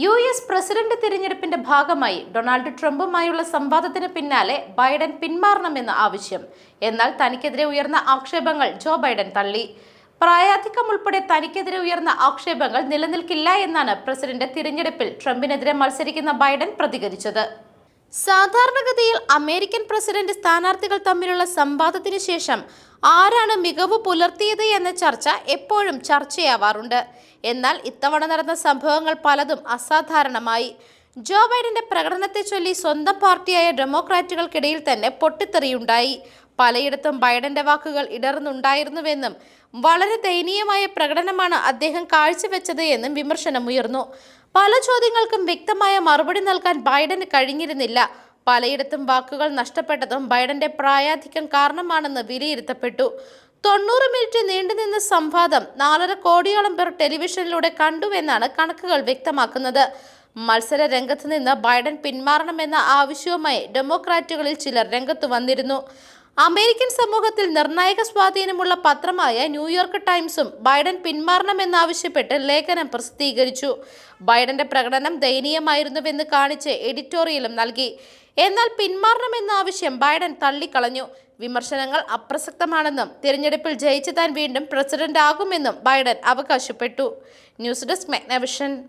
U S president തിരഞ്ഞെടുപ്പിന്റെ ഭാഗമായി Donald ട്രംപുമായുള്ള സംവാദത്തിന് പിന്നാലെ ബൈഡൻ പിന്മാറണമെന്ന ആവശ്യം. എന്നാൽ തനിക്കെതിരെ ഉയർന്ന ആക്ഷേപങ്ങൾ ജോ ബൈഡൻ തള്ളി. പ്രായാധിക്യം ഉൾപ്പെടെ തനിക്കെതിരെ ഉയർന്ന ആക്ഷേപങ്ങൾ നിലനിൽക്കില്ല എന്നാണ് പ്രസിഡന്റ് തിരഞ്ഞെടുപ്പിൽ ട്രംപിനെതിരെ മത്സരിക്കുന്ന ബൈഡൻ പ്രതികരിച്ചത്. സാധാരണഗതിയിൽ അമേരിക്കൻ പ്രസിഡന്റ് സ്ഥാനാർത്ഥികൾ തമ്മിലുള്ള സംവാദത്തിന് ശേഷം ആരാണ് മികവ് പുലർത്തിയത് എന്ന ചർച്ച എപ്പോഴും ചർച്ചയാവാറുണ്ട്. എന്നാൽ ഇത്തവണ നടന്ന സംഭവങ്ങൾ പലതും അസാധാരണമായി. ജോ ബൈഡന്റെ പ്രകടനത്തെ ചൊല്ലി സ്വന്തം പാർട്ടിയായ ഡെമോക്രാറ്റുകൾക്കിടയിൽ തന്നെ പൊട്ടിത്തെറിയുണ്ടായി. പലയിടത്തും ബൈഡന്റെ വാക്കുകൾ ഇടർന്നുണ്ടായിരുന്നുവെന്നും വളരെ ദയനീയമായ പ്രകടനമാണ് അദ്ദേഹം കാഴ്ചവെച്ചത് എന്നും വിമർശനമുയർന്നു. പല ചോദ്യങ്ങൾക്കും വ്യക്തമായ മറുപടി നൽകാൻ ബൈഡന് കഴിഞ്ഞിരുന്നില്ല. പലയിടത്തും വാക്കുകൾ നഷ്ടപ്പെട്ടതും ബൈഡന്റെ പ്രായാധിക്യം കാരണമാണെന്ന് വിലയിരുത്തപ്പെട്ടു. തൊണ്ണൂറ് മിനിറ്റ് നീണ്ടുനിന്ന സംവാദം നാലര കോടിയോളം പേർ ടെലിവിഷനിലൂടെ കണ്ടുവെന്നാണ് കണക്കുകൾ വ്യക്തമാക്കുന്നത്. മത്സര രംഗത്ത് നിന്ന് ബൈഡൻ പിന്മാറണമെന്ന ആവശ്യവുമായി ഡെമോക്രാറ്റുകളിൽ ചിലർ രംഗത്തു വന്നിരുന്നു. അമേരിക്കൻ സമൂഹത്തിൽ നിർണായക സ്വാധീനമുള്ള പത്രമായ ന്യൂയോർക്ക് ടൈംസും ബൈഡൻ പിന്മാറണമെന്നാവശ്യപ്പെട്ട് ലേഖനം പ്രസിദ്ധീകരിച്ചു. ബൈഡന്റെ പ്രകടനം ദയനീയമായിരുന്നുവെന്ന് കാണിച്ച് എഡിറ്റോറിയലും നൽകി. എന്നാൽ പിന്മാറണമെന്ന ആവശ്യം ബൈഡൻ തള്ളിക്കളഞ്ഞു. വിമർശനങ്ങൾ അപ്രസക്തമാണെന്നും തിരഞ്ഞെടുപ്പിൽ ജയിച്ചു താൻ വീണ്ടും പ്രസിഡന്റ് ആകുമെന്നും ബൈഡൻ അവകാശപ്പെട്ടു. News desk മെഗ്നവിഷൻ.